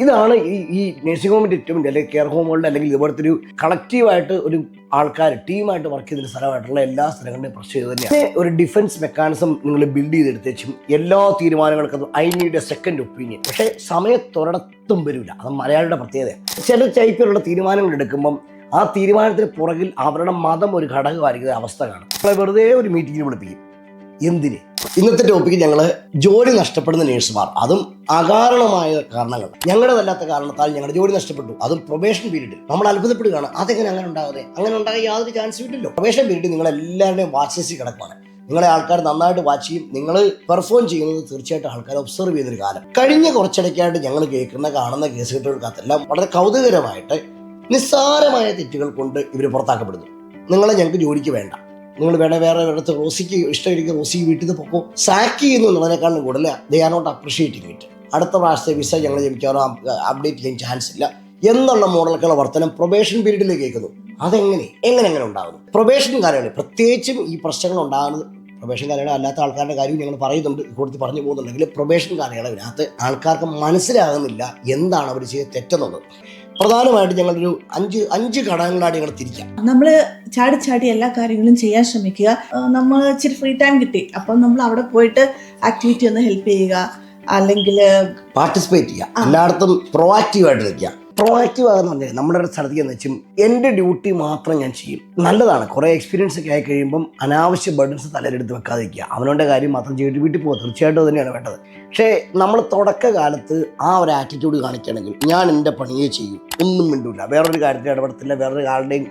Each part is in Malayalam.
ഇതാണ് ഈ ഈ നഴ്സിംഗ് ഏറ്റവും വലിയ അല്ലെങ്കിൽ കെയർ ഹോമുകളുടെ അല്ലെങ്കിൽ ഇതുപോലത്തെ ഒരു കളക്റ്റീവായിട്ട് ഒരു ആൾക്കാർ ടീമായിട്ട് വർക്ക് ചെയ്തൊരു സ്ഥലമായിട്ടുള്ള എല്ലാ സ്ഥലങ്ങളുടെയും പ്രശ്നം ഇത് തന്നെയാണ്. ഒരു ഡിഫൻസ് മെക്കാനിസം നിങ്ങൾ ബിൽഡ് ചെയ്തെടുത്തേച്ചും എല്ലാ തീരുമാനങ്ങൾക്കും I need a second opinion പക്ഷേ സമയത്തൊരിടത്തും വരില്ല. അത് മലയാളിയുടെ പ്രത്യേകത ചില ടൈപ്പിലുള്ള തീരുമാനങ്ങൾ എടുക്കുമ്പം ആ തീരുമാനത്തിന് പുറകിൽ അവരുടെ മതം ഒരു ഘടകമായിരിക്കുന്ന അവസ്ഥ കാണും. വെറുതെ ഒരു മീറ്റിംഗിൽ വിളിപ്പിക്കും. എന്തിന്? ഇന്നത്തെ ടോപ്പിക്ക് ഞങ്ങൾ ജോലി നഷ്ടപ്പെടുന്ന നേഴ്സുമാർ അതും അകാരണമായ കാരണങ്ങൾ. ഞങ്ങളുടേതല്ലാത്ത കാരണത്താൽ ഞങ്ങളുടെ ജോലി നഷ്ടപ്പെട്ടു. അതും പ്രൊബേഷൻ പീരീഡ് നമ്മൾ അത്ഭുതപ്പെടുകയാണ്. അതെങ്ങനെ അങ്ങനെ ഉണ്ടാകാതെ അങ്ങനെ ഉണ്ടാകാൻ യാതൊരു ചാൻസും ഇല്ലല്ലോ. പ്രൊബേഷൻ പീരീഡ് നിങ്ങൾ എല്ലാവരുടെയും വാച്ചസിൽ കിടക്കുകയാണ് നിങ്ങളെ ആൾക്കാർ നന്നായിട്ട് വാച്ച് ചെയ്യും. നിങ്ങൾ പെർഫോം ചെയ്യുന്നത് തീർച്ചയായിട്ടും ആൾക്കാർ ഒബ്സർവ് ചെയ്തൊരു കാലം. കഴിഞ്ഞ കുറച്ചിടയ്ക്കായിട്ട് ഞങ്ങൾ കേൾക്കുന്ന കാണുന്ന കേസ് കെട്ടുകൾക്കകത്തെല്ലാം വളരെ കൗതുകരമായിട്ട് നിസ്സാരമായ തെറ്റുകൾ കൊണ്ട് ഇവർ പുറത്താക്കപ്പെടുന്നു. നിങ്ങളെ ഞങ്ങൾക്ക് ജോലിക്ക് വേണ്ട. നിങ്ങൾ വേണേ വേറെ ഇടത്ത് റോസിക്ക് ഇഷ്ടമായിരിക്കും റോസി വീട്ടിൽ നിന്ന് പോകും സാക്ക് ചെയ്യുന്നു എന്നുള്ളതിനേക്കാളും കൂടുതൽ. They are not appreciating it അടുത്ത പ്രാവശ്യത്തെ വിസ ഞങ്ങൾ മിക്കവാറും അപ്ഡേറ്റ് ചെയ്യാൻ ചാൻസ് ഇല്ല. എന്നുള്ള മോഡലൊക്കെയുള്ള വർത്തനം പ്രൊബേഷൻ പീരീഡിലേക്ക് കേൾക്കുന്നു. അതെങ്ങനെ? എങ്ങനെ എങ്ങനെ ഉണ്ടാകുന്നു? പ്രൊബേഷൻ കാര്യങ്ങൾ പ്രത്യേകിച്ചും ഈ പ്രശ്നങ്ങൾ ഉണ്ടാകുന്നത് പ്രൊബേഷൻ കാലയളവ് അല്ലാത്ത ആൾക്കാരുടെ കാര്യം ഞങ്ങൾ പറയുന്നുണ്ട്. കൂടുതൽ പറഞ്ഞു പോകുന്നുണ്ടെങ്കിൽ പ്രൊബേഷൻ കാലയളവിനകത്ത് ആൾക്കാർക്ക് മനസ്സിലാകുന്നില്ല എന്താണ് അവർ ചെയ്ത തെറ്റെന്നുള്ളത്. പ്രധാനമായിട്ട് ഞങ്ങളൊരു അഞ്ച് അഞ്ച് ഘടകങ്ങളാണ് ഞങ്ങൾ തിരിക്കാം. നമ്മൾ ചാടി ചാടി എല്ലാ കാര്യങ്ങളും ചെയ്യാൻ ശ്രമിക്കുക. നമ്മൾ ഇച്ചിരി ഫ്രീ ടൈം കിട്ടി. അപ്പം നമ്മൾ അവിടെ പോയിട്ട് ആക്ടിവിറ്റി ഒന്ന് ഹെൽപ്പ് ചെയ്യുക. അല്ലെങ്കിൽ പാർട്ടിസിപ്പേറ്റ് ചെയ്യുക. എല്ലായിടത്തും പ്രൊവാക്റ്റീവ് ആയിട്ട് നിൽക്കുക. പ്രൊആക്റ്റീവ് ആകുന്ന പറഞ്ഞാൽ നമ്മുടെ ഒരു സ്ഥലത്തേക്ക് എന്ന് വെച്ചും എന്റെ ഡ്യൂട്ടി മാത്രം ഞാൻ ചെയ്യും. നല്ലതാണ്. കുറേ എക്സ്പീരിയൻസ് ഒക്കെ ആയി കഴിയുമ്പം അനാവശ്യ ബർഡൻസ് തലയിലെടുത്ത് വെക്കാതിരിക്കുക. അവനവന്റെ കാര്യം മാത്രം ചെയ്തിട്ട് വീട്ടിൽ പോകുക തീർച്ചയായിട്ടും തന്നെയാണ് വേണ്ടത്. പക്ഷേ നമ്മൾ തുടക്കകാലത്ത് ആ ഒരു ആറ്റിറ്റ്യൂഡ് കാണിക്കുകയാണെങ്കിൽ ഞാൻ എന്റെ പണിയെ ചെയ്യും. ഒന്നും മിണ്ടൂല. വേറൊരു കാര്യത്തിൽ ഇടപെടത്തില്ല. വേറൊരു ആളുടെയും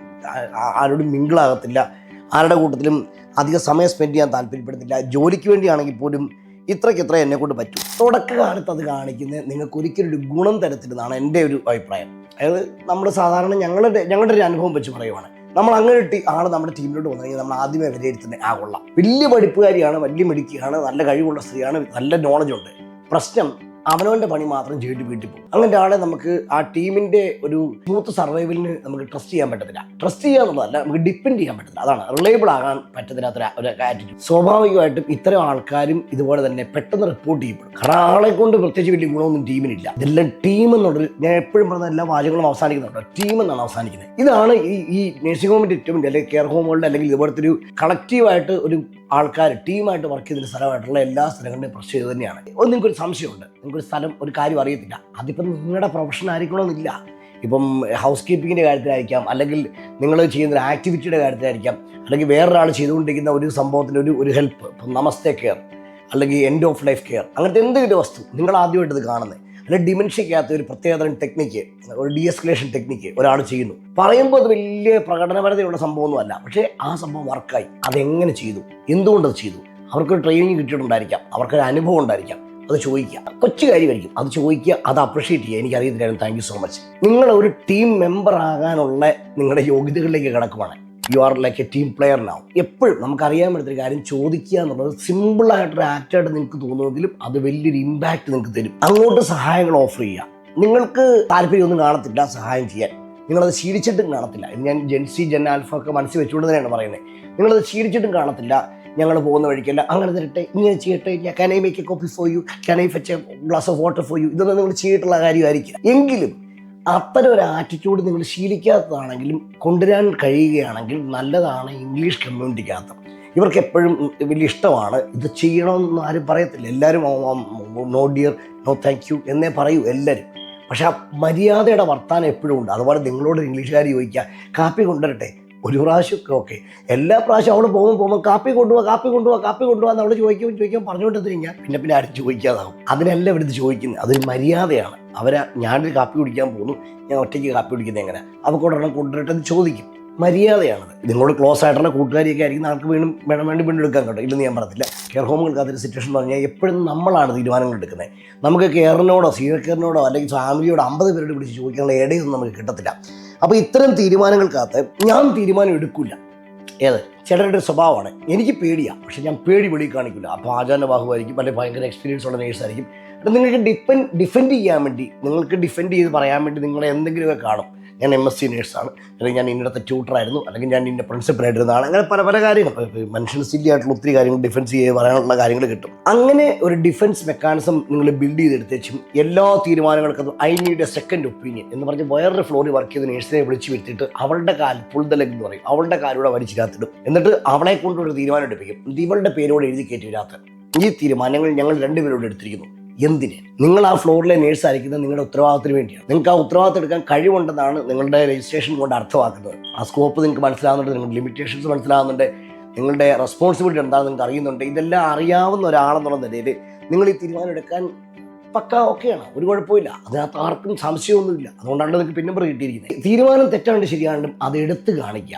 ആരോടും മിങ്കിളാകത്തില്ല. ആരുടെ കൂട്ടത്തിലും അധിക സമയം സ്പെൻഡ് ചെയ്യാൻ താല്പര്യപ്പെടുന്നില്ല. ജോലിക്ക് വേണ്ടിയാണെങ്കിൽ പോലും ഇത്രയ്ക്ക് ഇത്ര എന്നെ കൊണ്ട് പറ്റും. തുടക്കകാലത്ത് അത് കാണിക്കുന്നത് നിങ്ങൾക്ക് ഒരിക്കലും ഒരു ഗുണം തരത്തില്ലെന്നാണ് എന്റെ ഒരു അഭിപ്രായം. അതായത് നമ്മൾ സാധാരണ ഞങ്ങളുടെ ഞങ്ങളുടെ ഒരു അനുഭവം വെച്ച് പറയുവാണ്. നമ്മൾ അങ്ങനെ ഒരു ആണ് നമ്മുടെ ടീമിലോട്ട് വന്നെങ്കിൽ നമ്മൾ ആദ്യമേ വിലയിരുത്തുന്നത് ആ കൊള്ളാം. വലിയ പഠിപ്പുകാരിയാണ് വലിയ മിടുക്കിയാണ് നല്ല കഴിവുള്ള സ്ത്രീയാണ് നല്ല നോളജ് ഉണ്ട്. പ്രശ്നം അവനവന്റെ പണി മാത്രം ചെയ്തിട്ട് വീട്ടിൽ പോകും. അങ്ങനത്തെ ആളെ നമുക്ക് ആ ടീമിന്റെ ഒരു സ്മൂത്ത് സർവൈവലിന് നമുക്ക് ട്രസ്റ്റ് ചെയ്യാൻ പറ്റത്തില്ല. ട്രസ്റ്റ് ചെയ്യുക എന്നുള്ളതല്ല നമുക്ക് ഡിപ്പെൻഡ് ചെയ്യാൻ പറ്റത്തില്ല. അതാണ് റിലയബിൾ ആകാൻ പറ്റത്തില്ലാത്ത ഒരു ആറ്റിറ്റ്യൂഡ് സ്വാഭാവികമായിട്ടും ഇത്തരം ആൾക്കാരും ഇതുപോലെ തന്നെ പെട്ടെന്ന് റിപ്പോർട്ട് ചെയ്യപ്പെടും. കാരണം ആളെ കൊണ്ട് പ്രത്യേകിച്ച് വലിയ ഗുണമൊന്നും ടീമിനില്ല. ഇതെല്ലാം ടീം എന്നുള്ളൊരു ഞാൻ എപ്പോഴും പറഞ്ഞ എല്ലാ വാചകങ്ങളും അവസാനിക്കുന്നുണ്ട്. ടീം എന്നാണ് അവസാനിക്കുന്നത്. ഇതാണ് ഈ ഈ നഴ്സിംഗ് ഹോമിന്റെ ഏറ്റവും അല്ലെങ്കിൽ കെയർ ഹോമുകളുടെ അല്ലെങ്കിൽ ഇതുപോലത്തെ ഒരു കളക്റ്റീവായിട്ട് ഒരു ആൾക്കാർ ടീമായിട്ട് വർക്ക് ചെയ്തിട്ട് സ്ഥലമായിട്ടുള്ള എല്ലാ സ്ഥലങ്ങളുടെയും പ്രശ്നം ഇത് തന്നെയാണ്. ഒന്ന് നിങ്ങൾക്കൊരു സംശയമുണ്ട്. നിങ്ങൾക്കൊരു സ്ഥലം ഒരു കാര്യം അറിയത്തില്ല. അതിപ്പം നിങ്ങളുടെ പ്രൊഫഷൻ ആയിരിക്കണമെന്നില്ല. ഇപ്പം ഹൗസ് കീപ്പിങ്ങിന്റെ കാര്യത്തിലായിരിക്കാം അല്ലെങ്കിൽ നിങ്ങൾ ചെയ്യുന്ന ഒരു ആക്ടിവിറ്റിയുടെ കാര്യത്തിലായിരിക്കാം അല്ലെങ്കിൽ വേറൊരാൾ ചെയ്തുകൊണ്ടിരിക്കുന്ന ഒരു സംഭവത്തിന്റെ ഒരു ഒരു ഹെൽപ്പ് ഇപ്പം നമസ്തേ കെയർ അല്ലെങ്കിൽ എൻഡ് ഓഫ് ലൈഫ് കെയർ അങ്ങനത്തെ എന്തെങ്കിലും വസ്തു നിങ്ങൾ ആദ്യമായിട്ട് ഇത് കാണുന്നത് അല്ലെങ്കിൽ ഡിമെൻഷ്യക്കകത്ത് ഒരു പ്രത്യേകതരം ടെക്നിക്ക് ഒരു ഡി എസ്കലേഷൻ ടെക്നിക്ക് ഒരാൾ ചെയ്യുന്നു. പറയുമ്പോൾ അത് വലിയ പ്രകടനപരതയുള്ള സംഭവമൊന്നുമല്ല. പക്ഷേ ആ സംഭവം വർക്കായി അതെങ്ങനെ ചെയ്തു? എന്തുകൊണ്ടത് ചെയ്തു? അവർക്കൊരു ട്രെയിനിങ് കിട്ടിയിട്ടുണ്ടായിരിക്കാം. അവർക്കൊരു അനുഭവം ഉണ്ടായിരിക്കാം. അത് ചോദിക്കുക. കൊച്ചു കാര്യമായിരിക്കും. അത് ചോദിക്കുക അത് അപ്രിഷിയേറ്റ് ചെയ്യുക. എനിക്ക് അറിയത്തില്ലായിരുന്നു താങ്ക് യു സോ മച്ച് നിങ്ങൾ ഒരു ടീം മെമ്പർ ആകാനുള്ള നിങ്ങളുടെ യോഗ്യതകളിലേക്ക് കിടക്കുവാണ്. You are like a team player now എപ്പോഴും നമുക്കറിയാൻ പറ്റുന്ന കാര്യം ചോദിക്കുക എന്നുള്ളത് സിമ്പിളായിട്ടൊരു ആക്റ്റായിട്ട് നിങ്ങൾക്ക് തോന്നുമെങ്കിലും അത് വലിയൊരു ഇമ്പാക്റ്റ് നിങ്ങൾക്ക് തരും. അങ്ങോട്ട് സഹായങ്ങൾ ഓഫർ ചെയ്യുക. നിങ്ങൾക്ക് താല്പര്യമൊന്നും കാണത്തില്ല സഹായം ചെയ്യാൻ. നിങ്ങളത് ശീലിച്ചിട്ടും കാണത്തില്ല. ഞാൻ ജെൻസി ജെൻ ആൽഫ ഒക്കെ മനസ്സിൽ വെച്ചുകൊണ്ട് തന്നെയാണ് പറയുന്നത്. നിങ്ങളത് ശീലിച്ചിട്ടും കാണത്തില്ല. ഞങ്ങൾ പോകുന്ന വഴിക്കല്ല. അങ്ങനെ തരട്ടെ ഇങ്ങനെ ചെയ്യട്ടെ. ഞാൻ can I make a coffee for you can I fetch a glass of water for you ഇതൊന്നും നിങ്ങൾ ചെയ്തിട്ടുള്ള കാര്യമായിരിക്കും എങ്കിലും അത്തരം ഒരു ആറ്റിറ്റ്യൂഡ് നിങ്ങൾ ശീലിക്കാത്തതാണെങ്കിലും കൊണ്ടുവരാൻ കഴിയുകയാണെങ്കിൽ നല്ലതാണ് ഇംഗ്ലീഷ് കമ്മ്യൂണിറ്റിക്കകത്ത് ഇവർക്ക് എപ്പോഴും വലിയ ഇഷ്ടമാണ്. ഇത് ചെയ്യണമെന്നൊന്നും ആരും പറയത്തില്ല. എല്ലാവരും no dear no thank you എന്നേ പറയൂ എല്ലാവരും. പക്ഷെ ആ മര്യാദയുടെ വർത്താനം എപ്പോഴും ഉണ്ട്. അതുപോലെ നിങ്ങളോട് ഇംഗ്ലീഷുകാർ ചോദിക്കുക കാപ്പി കൊണ്ടുവരട്ടെ? ഒരു പ്രാവശ്യമൊക്കെ ഓക്കെ. എല്ലാ പ്രാവശ്യം അവിടെ പോകുമ്പോൾ പോകുമ്പോൾ കാപ്പി കൊണ്ടുപോകാം കാപ്പി കൊണ്ടുപോകാം കാപ്പി കൊണ്ടുപോകാൻ അവിടെ ചോദിക്കും ചോദിക്കാൻ പറഞ്ഞുകൊണ്ട് കഴിഞ്ഞാൽ പിന്നെ പിന്നെ ആരും ചോദിക്കാതാവും അതിനെല്ലാം എടുത്ത് ചോദിക്കുന്നത്. അതൊരു മര്യാദയാണ്. അവരാ ഞാനൊരു കാപ്പി കുടിക്കാൻ പോകുന്നു. ഞാൻ ഒറ്റയ്ക്ക് കാപ്പി കുടിക്കുന്നത് എങ്ങനെ അവർക്ക് ഒരെണ്ണം കൊണ്ടുവരട്ടെ എന്ന് ചോദിക്കും. മര്യാദയാണത്. നിങ്ങളോട് ക്ലോസ് ആയിട്ടുള്ള കൂട്ടുകാരിയൊക്കെ ആയിരിക്കും. നമുക്ക് വീണ്ടും വേണം വേണ്ടി വീണ്ടും എടുക്കാൻ കേട്ടോ. ഇല്ലെന്ന് ഞാൻ പറഞ്ഞില്ല കെയർ ഹോമുകൾക്ക് അതൊരു സിറ്റുവേഷൻ പറഞ്ഞാൽ എപ്പോഴും നമ്മളാണ് തീരുമാനങ്ങൾ എടുക്കുന്നത്. നമുക്ക് കെയറിനോടോ സീനിയർ കെയറിനോടോ അല്ലെങ്കിൽ ഫാമിലിയോടോ അമ്പത് പേരോട് പിടിച്ച് ചോദിക്കാനുള്ള ഇടയൊന്നും നമുക്ക് കിട്ടത്തില്ല. അപ്പോൾ ഇത്തരം തീരുമാനങ്ങൾക്കകത്ത് ഞാൻ തീരുമാനം എടുക്കില്ല ഏത്? ചിലരുടെ സ്വഭാവമാണ്. എനിക്ക് പേടിയാണ് പക്ഷെ ഞാൻ പേടി വെളി കാണിക്കില്ല അപ്പോൾ ആചാര ബാഹുവായിരിക്കും അല്ലെങ്കിൽ ഭയങ്കര എക്സ്പീരിയൻസ് ഉള്ള നേഴ്സായിരിക്കും നിങ്ങൾക്ക് ഡിപ്പെൻഡ് ഡിഫെൻഡ് ചെയ്യാൻ വേണ്ടി നിങ്ങൾക്ക് ഡിഫെൻഡ് ചെയ്ത് പറയാൻ വേണ്ടി നിങ്ങളെ എന്തെങ്കിലുമൊക്കെ കാണും. ഞാൻ എം എസ് സി നേഴ്സാണ് അല്ലെങ്കിൽ ഞാൻ ഇന്നത്തെ ട്യൂട്ടറായിരുന്നു അല്ലെങ്കിൽ ഞാൻ ഇന്ന പ്രിൻസിപ്പലായിട്ടിരുന്നതാണ് അങ്ങനെ പല പല കാര്യങ്ങൾ. മനുഷ്യന് സില്ലി ആയിട്ടുള്ള ഒത്തിരി കാര്യങ്ങൾ ഡിഫൻസ് ചെയ്ത് പറയാനുള്ള കാര്യങ്ങൾ കിട്ടും. അങ്ങനെ ഒരു ഡിഫൻസ് മെക്കാനിസം നിങ്ങൾ ബിൽഡ് ചെയ്തെടുത്തേച്ചും എല്ലാ തീരുമാനങ്ങൾക്കും I need a second opinion എന്ന് പറഞ്ഞ് വേറൊരു ഫ്ലോറിൽ വർക്ക് ചെയ്ത് നേഴ്സിനെ വിളിച്ച് വരുത്തിയിട്ട് അവളുടെ കാൽ പുൽതലെങ്കിൽ എന്ന് പറയും. അവളുടെ കാലൂടെ വലിച്ചിരാത്തിടും എന്നിട്ട് അവളെ കൊണ്ടൊരു തീരുമാനം എടുപ്പിക്കും. ഇവളുടെ പേരോട് എഴുതി കയറ്റി വരാത്ത ഈ തീരുമാനങ്ങൾ ഞങ്ങൾ രണ്ടുപേരോട് എടുത്തിരിക്കുന്നു. എന്തിന്? നിങ്ങൾ ആ ഫ്ലോറിലെ നേഴ്സ് ആയിരിക്കുന്നത് നിങ്ങളുടെ ഉത്തരവാദിത്തത്തിന് വേണ്ടിയാണ്. നിങ്ങൾക്ക് ആ ഉത്തരവാദിത്തം എടുക്കാൻ കഴിവുണ്ടെന്നാണ് നിങ്ങളുടെ രജിസ്ട്രേഷൻ കൊണ്ട് അർത്ഥമാക്കുന്നത്. ആ സ്കോപ്പ് നിങ്ങൾക്ക് മനസ്സിലാവുന്നുണ്ട് നിങ്ങളുടെ ലിമിറ്റേഷൻസ് മനസ്സിലാവുന്നുണ്ട് നിങ്ങളുടെ റെസ്പോൺസിബിലിറ്റി എന്താണെന്ന് നിങ്ങൾക്ക് അറിയുന്നുണ്ട്. ഇതെല്ലാം അറിയാവുന്ന ഒരാളെന്നുള്ള നിലയിൽ നിങ്ങൾ ഈ തീരുമാനം എടുക്കാൻ പക്ക ഓക്കെയാണ് ഒരു കുഴപ്പമില്ല. അതിനകത്ത് ആർക്കും സംശയമൊന്നുമില്ല. അതുകൊണ്ടാണ് നിങ്ങൾക്ക് പിന്നെ കിട്ടിയിരിക്കുന്നത്. തീരുമാനം തെറ്റാണ്ട് ശരിയാണെങ്കിലും അത് എടുത്ത് കാണിക്കുക.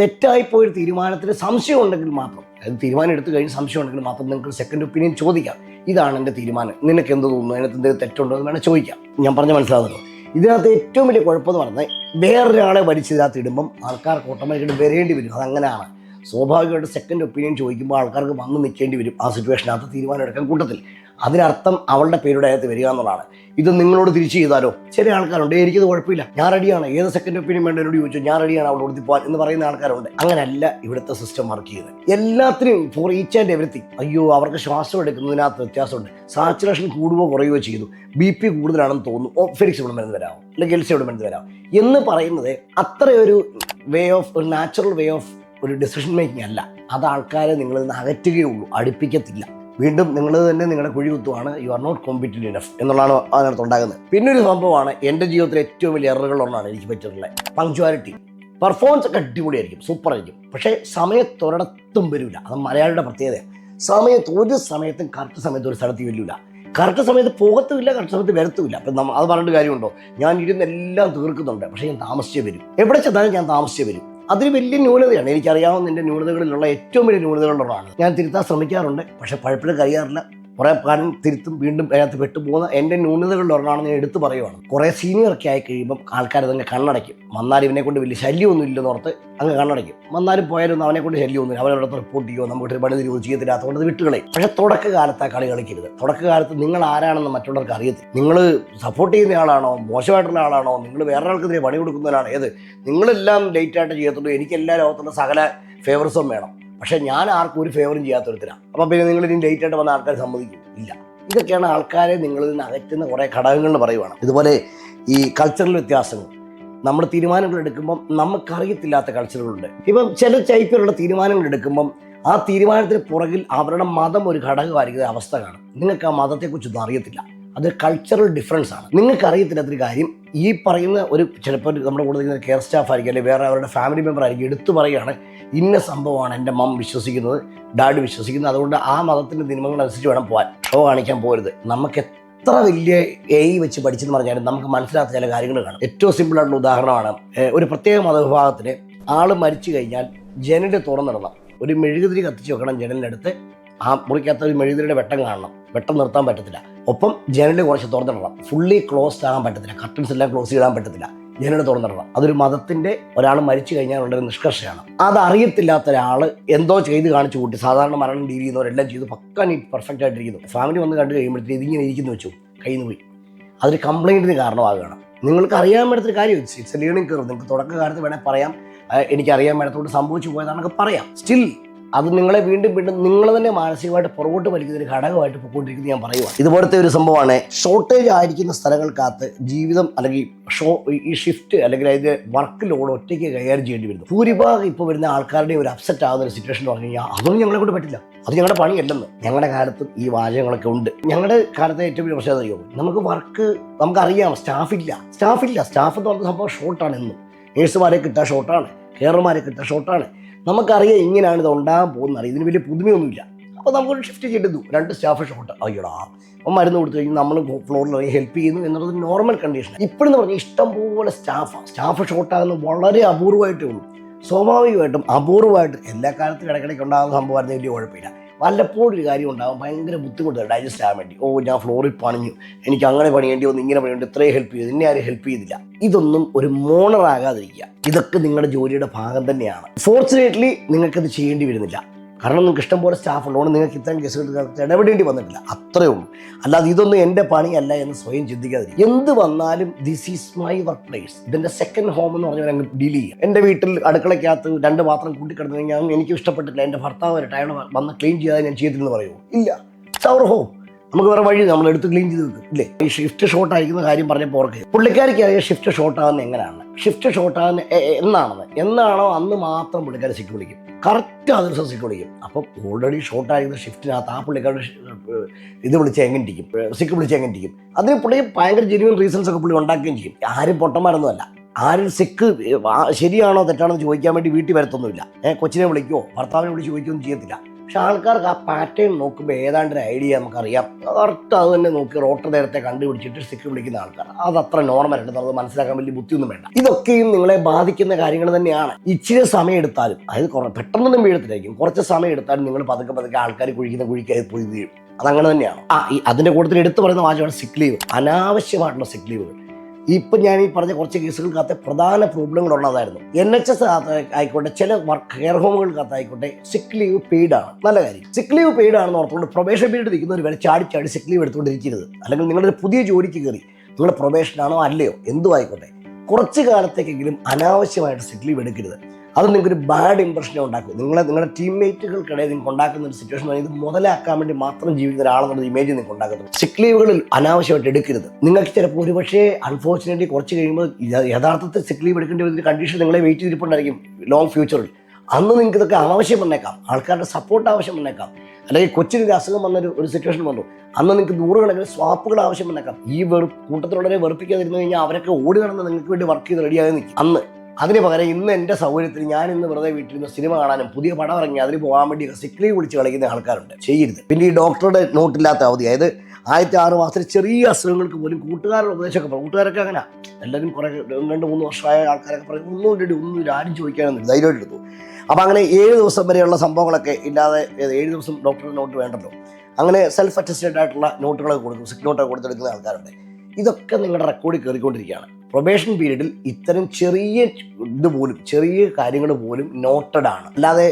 തെറ്റായിപ്പോയൊരു തീരുമാനത്തിന് സംശയം ഉണ്ടെങ്കിൽ മാത്രം. അതായത് തീരുമാനം എടുത്തു കഴിഞ്ഞ് സംശയം ഉണ്ടെങ്കിൽ മാത്രം നിങ്ങൾക്ക് സെക്കൻഡ് ഒപ്പീനിയൻ ചോദിക്കാം. ഇതാണ് എന്റെ തീരുമാനം. നിനക്ക് എന്ത് തോന്നുന്നു? അതിനകത്ത് എന്തെങ്കിലും തെറ്റുണ്ടോ എന്ന് വേണമെങ്കിൽ ചോദിക്കാം. ഞാൻ പറഞ്ഞ മനസ്സിലാകുന്നു ഇതിനകത്ത് ഏറ്റവും വലിയ കുഴപ്പമെന്ന് പറഞ്ഞാൽ വേറൊരാളെ വലിച്ചിതിനകത്ത് ഇടുമ്പം ആൾക്കാർക്ക് ഓട്ടോമാറ്റിക്കായിട്ട് വരേണ്ടി വരും. അതങ്ങനെയാണ്. സ്വാഭാവികമായിട്ട് സെക്കൻഡ് ഒപ്പീനിയൻ ചോദിക്കുമ്പോൾ ആൾക്കാർക്ക് വന്ന് നിൽക്കേണ്ടി വരും ആ സിറ്റുവേഷനകത്ത് തീരുമാനം എടുക്കാൻ കൂട്ടത്തിൽ. അതിനർത്ഥം അവളുടെ പേരുടെ അകത്ത് വരിക എന്നുള്ളതാണ്. ഇത് നിങ്ങളോട് തിരിച്ചു ചെയ്താലോ? ചില ആൾക്കാരുണ്ട്. എനിക്കത് കുഴപ്പമില്ല. ഞാൻ റെഡിയാണ് ഏത് സെക്കൻഡ് ഒപ്പീനിയൻ വേണ്ട എന്നോട് ചോദിച്ചു. ഞാൻ റെഡിയാണ് അവളോട് പോകാൻ എന്ന് പറയുന്ന ആൾക്കാരുണ്ട്. അങ്ങനെയല്ല ഇവിടുത്തെ സിസ്റ്റം വർക്ക് ചെയ്യുന്നത്. എല്ലാത്തിനും ഫോർ ഈച്ച് ആൻഡ് എവറിത്തിങ് അയ്യോ അവർക്ക് ശ്വാസം എടുക്കുന്നതിനകത്ത് വ്യത്യാസമുണ്ട്. സാച്ചുറേഷൻ കൂടുകയോ കുറയുകയോ ചെയ്തു. ബി പി കൂടുതലാണെന്ന് തോന്നുന്നു. ഫിലിക്സ് ഇവിടെ മരുന്ന് തരാമോ അല്ലെങ്കിൽ എൽസി ഇവിടെ മരുന്ന് വരാം എന്ന് പറയുന്നത് അത്രയൊരു വേ ഓഫ് ഒരു നാച്ചുറൽ വേ ഓഫ് ഒരു ഡിസിഷൻ മേക്കിംഗ് അല്ല. അത് ആൾക്കാരെ നിങ്ങളിൽ നിന്ന് അകറ്റുകയുള്ളൂ അടുപ്പിക്കത്തില്ല. വീണ്ടും നിങ്ങൾ തന്നെ നിങ്ങളുടെ കുഴി കുത്തുവാണ്. You are not competitive enough എന്നുള്ളതാണ് അതിനകത്ത് ഉണ്ടാകുന്നത്. പിന്നെ ഒരു സംഭവമാണ് എന്റെ ജീവിതത്തിലെ ഏറ്റവും വലിയ എററുകൾ ഒന്നാണ് എനിക്ക് പറ്റിയിട്ടുള്ളത്. പങ്ക്ച്വാലിറ്റി പെർഫോമൻസ് ഒക്കെ അടിപൊളിയായിരിക്കും സൂപ്പർ ആയിരിക്കും. പക്ഷേ സമയത്ത് ഒരിടത്തും വരില്ല അത് മലയാളിയുടെ പ്രത്യേകത സമയത്ത് ഒരു സമയത്തും കറക്റ്റ് സമയത്ത് ഒരു സ്ഥലത്ത് വരില്ല കറക്റ്റ് സമയത്ത് പോകത്തുമില്ല കറക്റ്റ് സമയത്ത് വരത്തുമില്ല. അപ്പം നമ്മൾ അത് പറഞ്ഞിട്ട് കാര്യമുണ്ടോ? ഞാൻ ഇരുന്ന് എല്ലാം തീർക്കുന്നുണ്ട്. പക്ഷേ ഞാൻ താമസിച്ചേ വരും. എവിടെ ചെന്നാലും ഞാൻ താമസിച്ചേ വരും. അതൊരു വലിയ ന്യൂനതയാണ്. എനിക്കറിയാവുന്ന എന്റെ ന്യൂനതകളിലുള്ള ഏറ്റവും വലിയ ന്യൂനതകളിലൊന്നാണ് ഞാൻ തിരുത്താൻ ശ്രമിക്കാറുണ്ട് പക്ഷെ പഴപ്പോഴും കഴിയാറില്ല. കുറേ കാലം തിരുത്തും വീണ്ടും അതിനകത്ത് പെട്ടുപോകുന്ന എന്റെ ന്യൂനതകളിൽ ഒരാളാണ് ഞാൻ എടുത്തു പറയുവാണ്. കുറേ സീനിയറൊക്കെ ആയി കഴിയുമ്പം ആൾക്കാർ തന്നെ കണ്ണടയ്ക്കും. വന്നാൽ ഇവനെ കൊണ്ട് വലിയ ശല്യമൊന്നും ഇല്ലെന്ന് ഓർത്ത് അങ്ങ് കണ്ണടയ്ക്കും. വന്നാലും പോയാലും അവനെ കൊണ്ട് ശല്യമൊന്നുമില്ല. അവനോട് റിപ്പോർട്ട് ചെയ്യുമോ നമുക്ക് ഒരു പണി ഒരു ചെയ്യത്തില്ലാത്തതുകൊണ്ട് അത് വിട്ടുകളെ പക്ഷേ തുടക്കകാലത്ത് ആ കളി കളിക്കരുത്. തുടക്കകാലത്ത് നിങ്ങൾ ആരാണെന്ന് മറ്റുള്ളവർക്ക് അറിയത്തില്ല. നിങ്ങൾ സപ്പോർട്ട് ചെയ്യുന്ന ആളാണോ? മോശമായിട്ടുള്ള ആളാണോ? നിങ്ങൾ വേറെ ആൾക്കെതിരെ പണി കൊടുക്കുന്നവരാണ് ഏത്? നിങ്ങളെല്ലാം ലേറ്റായിട്ട് ചെയ്യത്തുള്ളൂ. എനിക്ക് എല്ലാ ലോകത്തുള്ള സകല ഫേവർസും വേണം. പക്ഷേ ഞാൻ ആർക്കും ഒരു ഫേവറും ചെയ്യാത്തൊരുത്തരാണ് അപ്പം പിന്നെ നിങ്ങൾ ഇനി ഡേറ്റ് ആയിട്ട് വന്ന ആൾക്കാരെ സമ്മതിക്കും. ഇല്ല. ഇതൊക്കെയാണ് ആൾക്കാരെ നിങ്ങളിൽ നിന്ന് അകറ്റുന്ന കുറേ ഘടകങ്ങൾ പറയുവാണ്. ഇതുപോലെ ഈ കൾച്ചറൽ വ്യത്യാസങ്ങൾ. നമ്മൾ തീരുമാനങ്ങൾ എടുക്കുമ്പം നമുക്കറിയത്തില്ലാത്ത കൾച്ചറുകളുണ്ട് ഇപ്പം ചില ചൈത്യരുടെ തീരുമാനങ്ങൾ എടുക്കുമ്പം ആ തീരുമാനത്തിന് പുറകിൽ അവരുടെ മതം ഒരു ഘടകമായിരിക്കുന്ന അവസ്ഥ കാണും. നിങ്ങൾക്ക് ആ മതത്തെക്കുറിച്ചൊന്നും അറിയത്തില്ല. അത് കൾച്ചറൽ ഡിഫറൻസ് ആണ്. നിങ്ങൾക്ക് അറിയത്തില്ലാത്തൊരു കാര്യം. ഈ പറയുന്ന ഒരു ചിലപ്പോൾ നമ്മുടെ കൂടെ നിൽക്കുന്ന കെയർ സ്റ്റാഫ് ആയിരിക്കും അല്ലെങ്കിൽ വേറെ അവരുടെ ഫാമിലി മെമ്പർ ആയിരിക്കും എടുത്തു പറയുകയാണ് ഇന്ന സംഭവമാണ് എന്റെ മം വിശ്വസിക്കുന്നത് ഡാഡ് വിശ്വസിക്കുന്നത്. അതുകൊണ്ട് ആ മതത്തിന്റെ നിയമങ്ങൾ അനുസരിച്ച് വേണം പോകാൻ ഷോ കാണിക്കാൻ പോരുത്. നമുക്ക് എത്ര വലിയ എ വെച്ച് പഠിച്ചെന്ന് പറഞ്ഞാലും നമുക്ക് മനസ്സിലാത്ത ചില കാര്യങ്ങൾ കാണും. ഏറ്റവും സിമ്പിൾ ആയിട്ടുള്ള ഉദാഹരണമാണ് ഒരു പ്രത്യേക മതവിഭാഗത്തിന് ആൾ മരിച്ചു കഴിഞ്ഞാൽ ജനൽ തുറന്നിടണം. ഒരു മെഴുകുതിരി കത്തിച്ച് വെക്കണം ജനലിനടുത്ത്. ആ മുറിക്കകത്ത് ഒരു മെഴുകുതിരിയുടെ വെട്ടം കാണണം. വെട്ടം നിർത്താൻ പറ്റത്തില്ല. ഒപ്പം ജനൽ കുറച്ച് തുറന്നിടണം. ഫുള്ളി ക്ലോസ്ഡ് ആകാൻ പറ്റത്തില്ല. കർട്ടൻസ് എല്ലാം ക്ലോസ് ചെയ്യാൻ പറ്റത്തില്ല. ജനൽ തുറന്നിടണം. അതൊരു മതത്തിന്റെ ഒരാൾ മരിച്ചു കഴിഞ്ഞാൽ ഉള്ളൊരു നിഷ്കർഷയാണ്. അത് അറിയത്തില്ലാത്ത ഒരാൾ എന്തോ ചെയ്ത് കാണിച്ചു കൂട്ടി. സാധാരണ മരണം ഡീൽ ചെയ്യുന്നവരെല്ലാം ചെയ്ത് പക്ക നീ പെർഫെക്റ്റ് ആയിട്ടിരിക്കുന്നു. ഫാമിലി വന്ന് കണ്ടു കഴിയുമ്പോഴത്തേക്ക് ഇതിങ്ങനെ ഇരിക്കുന്നു വെച്ചു. കയ്യിൽ നിന്ന് പോയി. അതൊരു കംപ്ലൈന്റിന് കാരണമാകുകയാണ്. നിങ്ങൾക്ക് അറിയാൻ മേടത്തൊരു കാര്യം. ഇറ്റ്സ് ലേണിംഗ് കയറും നിങ്ങൾക്ക് തുടക്കകാലത്ത് വേണേൽ പറയാം. "ആ, എനിക്ക് അറിയാൻ മേടത്തോട് സംഭവിച്ചു പോയതാണെന്നൊക്കെ പറയാം. സ്റ്റിൽ അത് നിങ്ങളെ വീണ്ടും വീണ്ടും നിങ്ങൾ തന്നെ മാനസികമായിട്ട് പുറകോട്ട് വലിക്കുന്ന ഒരു ഘടകമായിട്ട് പോയിക്കൊണ്ടിരിക്കുന്നത് ഞാൻ പറയുക ഇതുപോലത്തെ ഒരു സംഭവമാണ് ഷോർട്ടേജ് ആയിരിക്കുന്ന സ്ഥലങ്ങൾക്കകത്ത് ജീവിതം അല്ലെങ്കിൽ ഷോ ഈ ഷിഫ്റ്റ് അല്ലെങ്കിൽ അതിന്റെ വർക്ക് ലോഡ് ഒറ്റയ്ക്ക് കൈകാര്യം ചെയ്യേണ്ടി വരുന്നു. ഭൂരിഭാഗം ഇപ്പോൾ വരുന്ന ആൾക്കാരുടെ ഒരു അപ്സെറ്റ് ആകുന്ന ഒരു സിറ്റുവേഷൻ എന്ന് പറഞ്ഞു കഴിഞ്ഞാൽ അതൊന്നും ഞങ്ങളെ കൊണ്ട് പറ്റില്ല. അത് ഞങ്ങളുടെ പണിയല്ലെന്ന്. ഞങ്ങളുടെ കാലത്തും ഈ വാചകങ്ങളൊക്കെ ഉണ്ട്. ഞങ്ങളുടെ കാലത്തെ ഏറ്റവും വലിയ പ്രശ്നം അറിയോ നമുക്ക് വർക്ക് നമുക്കറിയാം സ്റ്റാഫില്ല സ്റ്റാഫില്ല സ്റ്റാഫ് എന്ന് പറഞ്ഞ സംഭവം ഷോർട്ടാണ് എന്നും നേഴ്സുമാരെ കിട്ടാൻ ഷോർട്ടാണ് കെയർമാരെ കിട്ടാൻ ഷോർട്ടാണ് നമുക്കറിയാം ഇങ്ങനെയാണ് ഇത് ഉണ്ടാകാൻ പോകുന്നത്. ഇതിന് വലിയ പുതുമയൊന്നുമില്ല. അപ്പോൾ നമുക്കൊരു ഷിഫ്റ്റ് ചെയ്തു രണ്ട് സ്റ്റാഫ് ഷോട്ട് അയ്യോടാ. അപ്പം മരുന്ന് കൊടുത്തു കഴിഞ്ഞാൽ നമ്മൾ ഫ്ലോറിൽ ഇറങ്ങി ഹെൽപ്പ് ചെയ്യുന്നു എന്നുള്ളത് നോർമൽ കണ്ടീഷൻ ഇപ്പോഴെന്ന് പറഞ്ഞാൽ ഇഷ്ടം പോലെ സ്റ്റാഫാണ് സ്റ്റാഫ് ഷോട്ടാകുന്നത് വളരെ അപൂർവമായിട്ടേ ഉള്ളൂ. സ്വാഭാവികമായിട്ടും അപൂർവമായിട്ട് എല്ലാ കാലത്തും ഇടയ്ക്കിടയ്ക്ക് ഉണ്ടാകുന്ന സംഭവമായിരുന്നു വലിയ കുഴപ്പമില്ല. വല്ലപ്പോഴും ഒരു കാര്യം ഉണ്ടാകും ഭയങ്കര ബുദ്ധിമുട്ടാണ് ഡൈജസ്റ്റ് ആകാൻ വേണ്ടി. ഓ ഞാൻ ഫ്ലോറിൽ പണിഞ്ഞു. എനിക്ക് അങ്ങനെ പണിയേണ്ടി വന്നു ഇങ്ങനെ പണിയുണ്ട് ഇത്രയും ഹെൽപ്പ് ചെയ്തു. ഇന്നെ ആരും ഹെൽപ്പ് ചെയ്തില്ല. ഇതൊന്നും ഒരു മോണറാകാതിരിക്കുക ഇതൊക്കെ നിങ്ങളുടെ ജോലിയുടെ ഭാഗം തന്നെയാണ്. ഫോർച്ചുനേറ്റ്ലി നിങ്ങൾക്കത് ചെയ്യേണ്ടി വരുന്നില്ല. കാരണം നിങ്ങൾക്ക് ഇഷ്ടം പോലെ സ്റ്റാഫ് ഉള്ളതുകൊണ്ട് നിങ്ങൾക്ക് ഇത്തരം കേസുകൾക്ക് ഇടപെടേണ്ടി വന്നിട്ടില്ല. അത്രയേ ഉള്ളൂ. അല്ലാതെ ഇതൊന്നും എന്റെ പണിയല്ല എന്ന് സ്വയം ചിന്തിക്കാതിരിക്കും എന്ത് വന്നാലും this is my work place ഇതിന്റെ സെക്കൻഡ് ഹോം എന്ന് പറഞ്ഞാൽ അങ്ങ് ഡീൽ ചെയ്യുക. എന്റെ വീട്ടിൽ അടുക്കളയ്ക്കകത്ത് രണ്ട് പാത്രം കൂട്ടിക്കിടന്നു കഴിഞ്ഞാൽ എനിക്ക് ഇഷ്ടപ്പെട്ടില്ല എന്റെ ഭർത്താവ് വരട്ടെ വന്ന് ക്ലീൻ ചെയ്യാതെ ഞാൻ ചെയ്തില്ലെന്ന് പറയുമോ ഇല്ല. ഇറ്റ്സ് അവർ ഹോം നമുക്ക് വേറെ വഴി നമ്മൾ എടുത്ത് ക്ലീൻ ചെയ്ത് വെക്കും ഇല്ലേ? ഈ ഷിഫ്റ്റ് ഷോർട്ട് ആയിരിക്കുന്ന കാര്യം പറഞ്ഞപ്പോൾ ഓർക്കുക പുള്ളിക്കാരിക്ക് ഷിഫ്റ്റ് ഷോർട്ട് ആകുന്നത് എങ്ങനെയാണ്? ഷിഫ്റ്റ് ഷോട്ട് ആകുന്ന എ- എ- എന്നാണെന്ന്. എന്നാണോ അന്ന് മാത്രം പുള്ളിക്കാരെ സിക്ക് വിളിക്കും. കറക്റ്റ് ആ ദിവസം സിക്ക് വിളിക്കും. അപ്പം ഓൾറെഡി ഷോട്ട് ആയിരുന്ന ഷിഫ്റ്റിനകത്ത് ആ പുള്ളിക്കാരുടെ ഇത് വിളിച്ച് എങ്ങനെ ഇരിക്കും സിക്ക് വിളിച്ച് എങ്ങനെ ഇരിക്കും അതിന് പുള്ളി ഭയങ്കര ജെന്യൂൻ റീസൺസ് ഒക്കെ പുള്ളി ഉണ്ടാക്കുകയും ചെയ്യും. ആരും പൊട്ടന്മാരൊന്നുമല്ല ആരും സിക്ക് ശരിയാണോ തെറ്റാണോ ചോദിക്കാൻ വേണ്ടി വീട്ടിൽ വരത്തൊന്നുമില്ല. ഏഹ് കൊച്ചിനെ വിളിക്കുമോ ഭർത്താവിനെ വിളിച്ച് ചോദിക്കുകയൊന്നും ചെയ്യത്തില്ല. പക്ഷെ ആൾക്കാർക്ക് ആ പാറ്റേൺ നോക്കുമ്പോൾ ഏതാണ്ട് ഒരു ഐഡിയ നമുക്കറിയാം. കറക്റ്റ് അത് തന്നെ നോക്കി റോട്ടർ നേരത്തെ കണ്ടുപിടിച്ചിട്ട് സ്റ്റിക്ക് പിടിക്കുന്ന ആൾക്കാർ അത് അത്ര നോർമൽ ഉണ്ട് അത് മനസ്സിലാക്കാൻ വലിയ ബുദ്ധിയൊന്നും വേണ്ട. ഇതൊക്കെയും നിങ്ങളെ ബാധിക്കുന്ന കാര്യങ്ങൾ തന്നെയാണ്. ഇച്ചിരി സമയം എടുത്താലും അതായത് കുറേ പെട്ടെന്നൊന്നും വീഴത്തിലായിരിക്കും കുറച്ച് സമയം എടുത്താലും നിങ്ങൾ പതുക്കെ പതുക്കെ ആൾക്കാർ കുഴിക്കുന്ന കുഴിക്കായി പോയി വീഴും. അതങ്ങനെ തന്നെയാണ്. ആ ഈ അതിന്റെ കൂട്ടത്തിൽ എടുത്തു പറയുന്ന വാചകമാണ് സിക്ക് ലീവ് അനാവശ്യമായിട്ടുള്ള സിക്ക് ലീവുകൾ ഇപ്പം ഞാൻ ഈ പറഞ്ഞ കുറച്ച് കേസുകൾക്കകത്ത് പ്രധാന പ്രോബ്ലങ്ങളുള്ളതായിരുന്നു എൻ എച്ച് എസ് ആയിക്കോട്ടെ ചില വർക്ക് കെയർ ഹോമുകൾക്കകത്ത് ആയിക്കോട്ടെ സിക്ക് ലീവ് പെയ്ഡ് ആണ്. നല്ല കാര്യം. സിക്ക് ലീവ് പെയ്ഡ് ആണെന്ന് ഓർത്തുകൊണ്ട് പ്രൊബേഷൻ പീരീഡ് നിൽക്കുന്നവർ വരെ ചാടി ചാടി സിക്ക് ലീവ് എടുത്തുകൊണ്ടിരിക്കരുത്. അല്ലെങ്കിൽ നിങ്ങളൊരു പുതിയ ജോലിക്ക് കയറി നിങ്ങളുടെ പ്രൊബേഷനാണോ അല്ലയോ എന്തും ആയിക്കോട്ടെ. കുറച്ച് കാലത്തേക്കെങ്കിലും അനാവശ്യമായിട്ട് സിക്ക് ലീവ് എടുക്കരുത്. അത് നിങ്ങൾക്കൊരു ബാഡ് ഇമ്പ്രഷനെ ഉണ്ടാക്കും നിങ്ങളെ നിങ്ങളുടെ ടീംമേറ്റുകൾക്കിടയിൽ നിങ്ങൾക്ക് ഉണ്ടാക്കുന്ന ഒരു സിറ്റുവേഷൻ ഇത് മുതലാക്കാൻ വേണ്ടി മാത്രം ജീവിക്കുന്ന ഒരാളെന്നുള്ള ഇമേജ് നിങ്ങൾക്ക് ഉണ്ടാക്കുന്നത് സിക്ക് ലീവുകളിൽ അനാവശ്യമായിട്ട് എടുക്കരുത്. നിങ്ങൾക്ക് ചിലപ്പോൾ ഒരു പക്ഷേ അൺഫോർച്ചുനേറ്റ്ലി കുറച്ച് കഴിയുമ്പോൾ യഥാർത്ഥത്തിൽ സിക്ക് ലീവ് എടുക്കേണ്ടി വരുന്ന കണ്ടീഷൻ നിങ്ങളെ വെയിറ്റ് ചെയ്തിരിപ്പുണ്ടായിരിക്കും ലോങ് ഫ്യൂച്ചറിൽ അന്ന് നിങ്ങൾക്ക് ഇതൊക്കെ ആവശ്യം വന്നേക്കാം. ആൾക്കാരുടെ സപ്പോർട്ട് ആവശ്യം വന്നേക്കാം. അല്ലെങ്കിൽ കൊച്ചിനൊരു അസുഖം വന്നൊരു ഒരു സിറ്റുവേഷൻ വന്നു. അന്ന് നിങ്ങൾക്ക് നൂറുകണക്കിന് സ്വാപ്പുകൾ ആവശ്യം വന്നേക്കാം. ഈ വെറു കൂട്ടത്തിലുള്ളവരെ വെറുപ്പിക്കാതിരുന്നു കഴിഞ്ഞാൽ അവരൊക്കെ ഓടി നടന്ന് നിങ്ങൾക്ക് വേണ്ടി വർക്ക് ചെയ്ത് റെഡിയായി നിൽക്കും. അന്ന് അതിന് പകരം ഇന്ന് എന്റെ സൗകര്യത്തിൽ ഞാൻ ഇന്ന് വെറുതെ വീട്ടിൽ നിന്ന് സിനിമ കാണാനും പുതിയ പടം ഇറങ്ങി അതിന് പോകാൻ വേണ്ടി സിക്ക് വിളിച്ച് കളിക്കുന്ന ആൾക്കാരുണ്ട്. ചെയ്യരുത്. പിന്നെ ഈ ഡോക്ടറുടെ നോട്ടില്ലാത്ത അവധി. അതായത് ആദ്യത്തെ ആറ് മാസത്തിൽ ചെറിയ അസുഖങ്ങൾക്ക് പോലും കൂട്ടുകാരുടെ ഉപദേശമൊക്കെ പറയും കൂട്ടുകാരൊക്കെ അങ്ങനെ. എല്ലാവരും കുറേ രണ്ട് മൂന്ന് വർഷമായ ആൾക്കാരൊക്കെ പറയും ഒന്നും ഇല്ലടി ഒന്നും ഇല്ല ആരും ചോദിക്കാനൊന്നും ധൈര്യമായിട്ട് എടുത്തു. അപ്പോൾ അങ്ങനെ ഏഴ് ദിവസം വരെയുള്ള സംഭവങ്ങളൊക്കെ ഇല്ലാതെ ഏഴ് ദിവസം ഡോക്ടറുടെ നോട്ട് വേണ്ടല്ലോ. അങ്ങനെ സെൽഫ് അറ്റസ്റ്റഡ് ആയിട്ടുള്ള നോട്ടുകളൊക്കെ കൊടുക്കും സിക് നോട്ടൊക്കെ കൊടുത്തെടുക്കുന്ന ആൾക്കാരുണ്ട്. ഇതൊക്കെ നിങ്ങളുടെ റെക്കോർഡിൽ കയറിക്കൊണ്ടിരിക്കുകയാണ് പ്രൊബേഷൻ പീരീഡിൽ ഇത്തരം ചെറിയ ഇത് പോലും ചെറിയ കാര്യങ്ങൾ പോലും നോട്ടഡ് ആണ്. അല്ലാതെ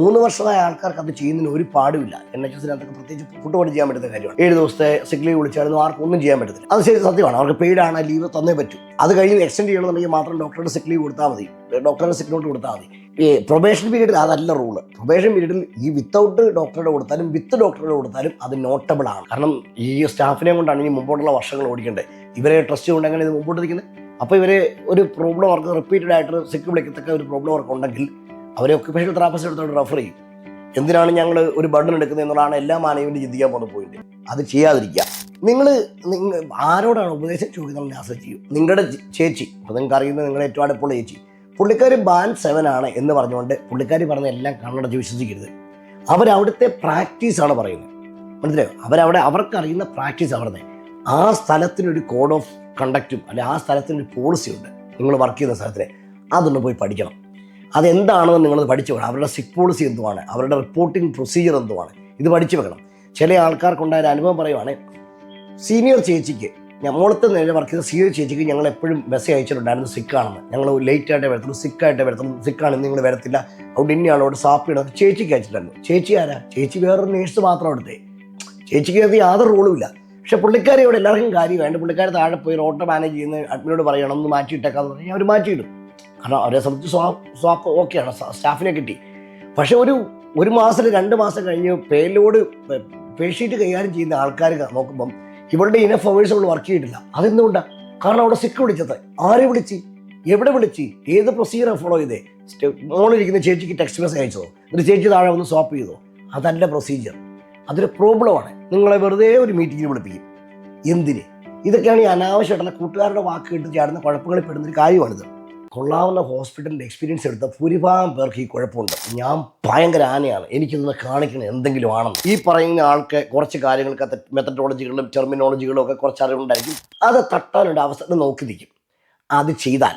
മൂന്ന് വർഷമായ ആൾക്കാർക്ക് അത് ചെയ്യുന്നതിന് ഒരു പാടുമില്ല. എൻ എച്ച് എസിനകത്തൊക്കെ പ്രത്യേകിച്ച് കൊണ്ട് ചെയ്യാൻ പറ്റുന്ന കാര്യമാണ്. ഏഴ് ദിവസത്തെ ലീവ് വിളിച്ചാലും ആർക്കും ഒന്നും ചെയ്യാൻ പറ്റത്തില്ല. അത് ശരി സത്യമാണ്. അവർക്ക് പെയ്ഡാണ് ലീവ് തന്നേ പറ്റൂ. അത് കഴിഞ്ഞ് എക്സ്റ്റെൻഡ് ചെയ്യണമെന്നുണ്ടെങ്കിൽ മാത്രം ഡോക്ടറുടെ സിക്ക് ലീവ് കൊടുത്താൽ മതി. ഡോക്ടറുടെ സിക്ക് നോട്ട് കൊടുത്താൽ മതി. ഈ പ്രൊബേഷൻ പീരീഡിൽ അതല്ല റൂൾ പ്രൊബേഷൻ പീരീഡിൽ ഈ വിത്തൗട്ട് ഡോക്ടറുടെ കൊടുത്താലും വിത്ത് ഡോക്ടറുടെ കൊടുത്താലും അത് നോട്ടബിൾ ആണ്. കാരണം ഈ സ്റ്റാഫിനെ കൊണ്ടാണ് ഇനി മുമ്പോട്ടുള്ള വർഷങ്ങൾ ഓടിക്കേണ്ടത്. ഇവരെ ട്രസ്റ്റ് കൊണ്ട് അങ്ങനെ ഇത് മുമ്പോട്ട് നിൽക്കുന്നത് അപ്പോൾ ഇവരെ ഒരു പ്രോബ്ലം അവർക്ക് റിപ്പീറ്റഡ് ആയിട്ട് സിക്ക് വിളിക്കത്തക്ക ഒരു പ്രോബ്ലം അവർക്ക് ഉണ്ടെങ്കിൽ അവരെ ഒക്യുപേഷണൽ തെറാപ്പിസ്റ്റ് എടുത്തോണ്ട് റെഫർ ചെയ്യും. എന്തിനാണ് ഞങ്ങൾ ഒരു ബർഡൻ എടുക്കുന്നത് എന്നുള്ളതാണ് എല്ലാ മാനവിന്റെ ചിന്തിക്കാൻ പോകുന്ന പോയിന്റ് അത് ചെയ്യാതിരിക്കുക. നിങ്ങൾ നിങ്ങൾ ആരോടാണ് ഉപദേശം ചോദിക്കുന്നത് ആശ്രയിച്ച് ചെയ്യും. നിങ്ങളുടെ ചേച്ചി അപ്പോൾ നിങ്ങൾക്ക് അറിയുന്നത് നിങ്ങളുടെ ഏറ്റവും അടുപ്പുള്ള ചേച്ചി പുള്ളിക്കാരി ബാൻ സെവൻ ആണ് എന്ന് പറഞ്ഞുകൊണ്ട് പുള്ളിക്കാരി പറഞ്ഞ എല്ലാം കണ്ണടച്ച് വിശ്വസിക്കരുത്. അവരവിടുത്തെ പ്രാക്ടീസാണ് പറയുന്നത്. മനസ്സിലായോ? അവരവിടെ അവർക്കറിയുന്ന പ്രാക്ടീസ് അവിടുത്തെ ആ സ്ഥലത്തിനൊരു കോഡ് ഓഫ് കണ്ടക്റ്റും അല്ലെ ആ സ്ഥലത്തിനൊരു പോളിസി ഉണ്ട്. നിങ്ങൾ വർക്ക് ചെയ്യുന്ന സ്ഥലത്തിന് അതൊന്ന് പോയി പഠിക്കണം. അതെന്താണെന്ന് നിങ്ങളത് പഠിച്ചു വേണം അവരുടെ സിക് പോളിസി എന്തുവാണ്? അവരുടെ റിപ്പോർട്ടിംഗ് പ്രൊസീജിയർ എന്തുവാണ്? ഇത് പഠിച്ചു വെക്കണം. ചില ആൾക്കാർക്കുണ്ടായ ഒരു അനുഭവം പറയുവാണ് സീനിയർ ചേച്ചിക്ക് ഞമ്മളത്തെ നേരെ വർക്ക് ചെയ്ത സീനിയർ ചേച്ചിക്ക് ഞങ്ങൾ എപ്പോഴും മെസ്സേജ് അയച്ചിട്ടുണ്ടായിരുന്നു സിക്കാണെന്ന് ഞങ്ങൾ ലേറ്റ് ആയിട്ടേ വരത്തുള്ളൂ സിക്കായിട്ടേ വരത്തുള്ളൂ. സിക്കാണെന്ന് നിങ്ങൾ വരത്തില്ല. അതുകൊണ്ട് ഇന്നി ആളോട് സാപ്പ് ചെയ്യണം ചേച്ചിക്ക് അയച്ചിട്ടുണ്ടായിരുന്നു. ചേച്ചി ആരാ? ചേച്ചി വേറൊരു നേഴ്സ് മാത്രം അവിടുത്തെ. ചേച്ചിക്ക് അത് യാതൊരു റോളും ഇല്ല. പക്ഷെ പുള്ളിക്കാരി ഇവിടെ എല്ലാവർക്കും വേണ്ട. പുള്ളിക്കാരി താഴെ പോയി റോട്ട് മാനേജ് ചെയ്യുന്ന അഡ്മിനോട് പറയണം ഒന്ന് മാറ്റിയിട്ടേക്കാന്ന് പറഞ്ഞാൽ അവർ മാറ്റിയിടും. കാരണം അവരെ സംബന്ധിച്ച് സ്വാപ്പ് സ്വാപ്പ് ഓക്കെയാണ്. സ്റ്റാഫിനെ കിട്ടി. പക്ഷെ ഒരു ഒരു മാസം രണ്ട് മാസം കഴിഞ്ഞ് പേലോട് പേഷീറ്റ് കൈകാര്യം ചെയ്യുന്ന ആൾക്കാർ നോക്കുമ്പം ഇവരുടെ ഇനഫ് അവേഴ്സ് അവൾ വർക്ക് ചെയ്തിട്ടില്ല. അതെന്തുകൊണ്ടാണ് കാരണം അവിടെ സിക്ക് വിളിച്ചത്. ആരെ വിളിച്ച്? എവിടെ വിളിച്ച്? ഏത് പ്രൊസീജിയറാണ് ഫോളോ ചെയ്തേ? മോളിരിക്കുന്ന ചേച്ചിക്ക് ടെക്സ്റ്റ് മെസ്സേജ് അയച്ചതോ? എന്നിട്ട് ചേച്ചി താഴെ ഒന്ന് സ്വാപ്പ് ചെയ്തോ? അതല്ല പ്രൊസീജിയർ അതൊരു പ്രോബ്ലമാണ്. നിങ്ങളെ വെറുതെ ഒരു മീറ്റിങ്ങിൽ വിളിപ്പിക്കും. എന്തിന്? ഇതൊക്കെയാണ് ഈ അനാവശ്യമായിട്ടുള്ള കൂട്ടുകാരുടെ വാക്ക് കേട്ട് ചാടുന്ന കുഴപ്പങ്ങളിൽ പെടുന്ന ഒരു കാര്യമാണിത്. കൊള്ളാവുന്ന ഹോസ്പിറ്റലിന്റെ എക്സ്പീരിയൻസ് എടുത്ത ഭൂരിഭാഗം പേർക്ക് ഈ കുഴപ്പമുണ്ട്. ഞാൻ ഭയങ്കര ആനയാണ്. എനിക്കിതൊന്ന് കാണിക്കണം എന്തെങ്കിലും ആണെന്ന്. ഈ പറയുന്ന ആൾക്ക് കുറച്ച് കാര്യങ്ങൾക്ക് മെത്തഡോളജികളും ടെർമിനോളജികളും ഒക്കെ കുറച്ച് അറിവുണ്ടായിരിക്കും. അത് തട്ടാനുള്ള അവസരം നോക്കി നിൽക്കും. അത് ചെയ്താൽ